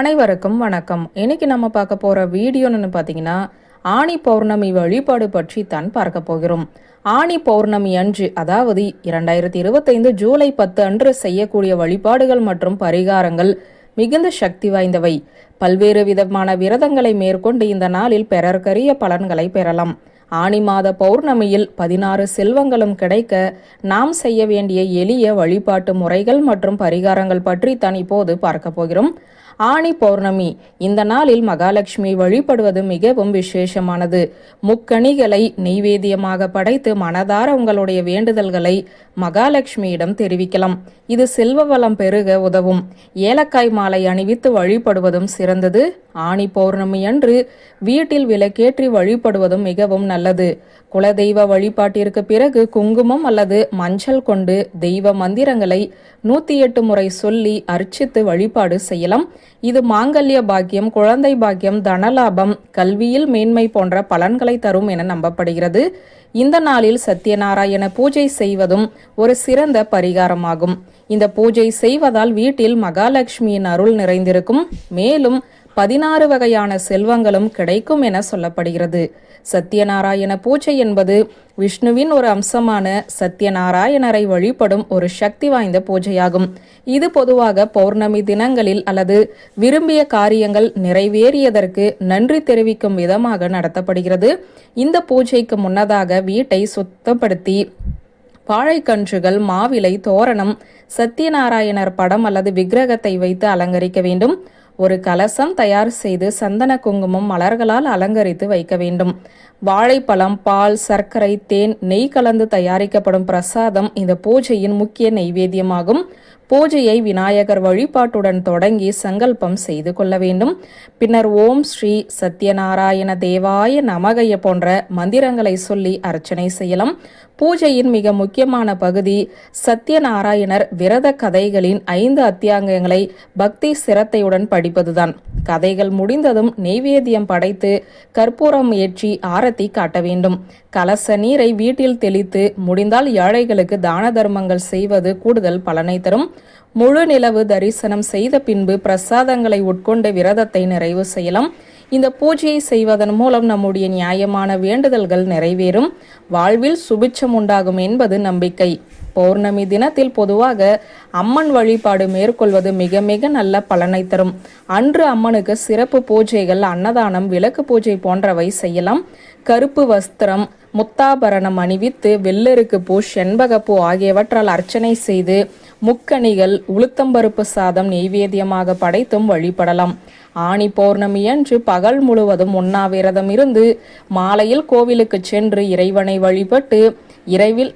அனைவருக்கும் வணக்கம். இன்னைக்கு நம்ம பார்க்க போகிற வீடியோன்னு பார்த்தீங்கன்னா ஆணி பௌர்ணமி வழிபாடு பற்றி தான் பார்க்க போகிறோம். ஆணி பௌர்ணமி அன்று அதாவது இரண்டாயிரத்தி இருபத்தைந்து ஜூலை பத்து அன்று செய்யக்கூடிய வழிபாடுகள் மற்றும் பரிகாரங்கள் மிகுந்த சக்தி வாய்ந்தவை. பல்வேறு விதமான விரதங்களை மேற்கொண்டு இந்த நாளில் பெறற்கரிய பலன்களை பெறலாம். ஆனி மாத பௌர்ணமியில் பதினாறு செல்வங்களும் கிடைக்க நாம் செய்ய வேண்டிய எளிய வழிபாட்டு முறைகள் மற்றும் பரிகாரங்கள் பற்றி தான் இப்போது பார்க்க போகிறோம். ஆணி பௌர்ணமி. இந்த நாளில் மகாலட்சுமி வழிபடுவது மிகவும் விசேஷமானது. முக்கணிகளை நெய்வேதியமாக படைத்து மனதார உங்களுடைய வேண்டுதல்களை மகாலட்சுமியிடம் தெரிவிக்கலாம். இது செல்வ வளம் பெருக உதவும். ஏலக்காய் மாலை அணிவித்து வழிபடுவதும் சிறந்தது. ஆணி பௌர்ணமி அன்று வீட்டில் விளக்கேற்றி வழிபடுவதும் மிகவும் நல்லது. குலதெய்வ வழிபாட்டிற்கு பிறகு குங்குமம் அல்லது மஞ்சள் கொண்டு தெய்வ மந்திரங்களை நூத்தி எட்டு முறை சொல்லி அர்ச்சித்து வழிபாடு செய்யலாம். இது மாங்கல்ய பாக்கியம் குழந்தை பாக்கியம் தனலாபம் கல்வியில் மேன்மை போன்ற பலன்களை தரும் என நம்பப்படுகிறது. இந்த நாளில் சத்யநாராயண பூஜை செய்வதும் ஒரு சிறந்த பரிகாரமாகும். இந்த பூஜை செய்வதால் வீட்டில் மகாலட்சுமியின் அருள் நிறைந்திருக்கும். மேலும் பதினாறு வகையான செல்வங்களும் கிடைக்கும் என சொல்லப்படுகிறது. சத்யநாராயண பூஜை என்பது விஷ்ணுவின் ஒரு அம்சமான சத்யநாராயணரை வழிபடும் ஒரு சக்தி வாய்ந்த பூஜையாகும். இது பொதுவாக பௌர்ணமி தினங்களில் அல்லது விரும்பிய காரியங்கள் நிறைவேறியதற்கு நன்றி தெரிவிக்கும் விதமாக நடத்தப்படுகிறது. இந்த பூஜைக்கு முன்னதாக வீட்டை சுத்தப்படுத்தி வாழைக்கன்றுகள் மாவிலை தோரணம் சத்யநாராயணர் படம் அல்லது விக்கிரகத்தை வைத்து அலங்கரிக்க வேண்டும். ஒரு கலசம் தயார் செய்து சந்தன குங்குமம் மலர்களால் அலங்கரித்து வைக்க வேண்டும். வாழைப்பழம் பால் சர்க்கரை தேன் நெய் கலந்து தயாரிக்கப்படும் பிரசாதம் இந்த பூஜையின் முக்கிய நைவேத்தியமாகும். பூஜையை விநாயகர் வழிபாட்டுடன் தொடங்கி சங்கல்பம் செய்து கொள்ள வேண்டும். பின்னர் ஓம் ஸ்ரீ சத்யநாராயண தேவாய நமகைய போன்ற மந்திரங்களை சொல்லி அர்ச்சனை செய்யலாம். பூஜையின் மிக முக்கியமான பகுதி சத்யநாராயணர் விரத கதைகளின் ஐந்து அத்தியாங்கங்களை பக்தி சிரத்தையுடன் படிப்பதுதான். கதைகள் முடிந்ததும் நெய்வேத்தியம் படைத்து கற்பூரம் ஏற்றி ஆரத்தி காட்ட வேண்டும். கலச நீரை வீட்டில் தெளித்து முடிந்தால் ஏழைகளுக்கு தான தர்மங்கள் செய்வது கூடுதல் பலனை தரும். முழு நிலவு தரிசனம் செய்த பின்பு பிரசாதங்களை உட்கொண்டு விரதத்தை நிறைவு செய்யலாம். இந்த பூஜையை செய்வதன் மூலம் நம்முடைய நியாயமான வேண்டுதல்கள் நிறைவேறும். வாழ்வில் சுபிட்சம் உண்டாகும் என்பது நம்பிக்கை. பௌர்ணமி தினத்தில் பொதுவாக அம்மன் வழிபாடு மேற்கொள்வது மிக மிக நல்ல பலனை தரும். அன்று அம்மனுக்கு சிறப்பு பூஜைகள் அன்னதானம் விளக்கு பூஜை போன்றவை செய்யலாம். கருப்பு வஸ்திரம் முத்தாபரணம் அணிவித்து வெள்ளருக்கு பூ செண்பகப்பூ ஆகியவற்றால் அர்ச்சனை செய்து முக்கணிகள் உளுத்தம்பருப்பு சாதம் நெய்வேத்தியமாக படைத்தும் வழிபடலாம். ஆணி பௌர்ணமி அன்று பகல் முழுவதும் உண்ணாவிரதம் இருந்து மாலையில் கோவிலுக்கு சென்று இறைவனை வழிபட்டு இரவில்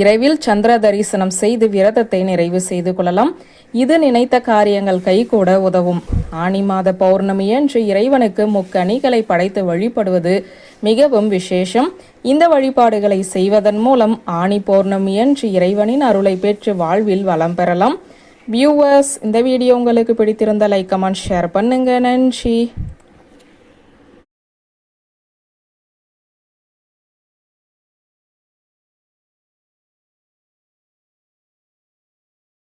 இரவில் சந்திர தரிசனம் செய்து விரதத்தை நிறைவு செய்து கொள்ளலாம். இது நினைத்த காரியங்கள் கைகூட உதவும். ஆனி மாத பௌர்ணமியன்று இறைவனுக்கு முக்கணிகளை படைத்து வழிபடுவது மிகவும் விசேஷம். இந்த வழிபாடுகளை செய்வதன் மூலம் ஆணி பௌர்ணமி அன்று இறைவனின் அருளை பெற்று வாழ்வில் வளம் பெறலாம். வியூவர்ஸ் இந்த வீடியோ உங்களுக்கு பிடித்திருந்த லைக் கமெண்ட் ஷேர் பண்ணுங்க. நன்றி.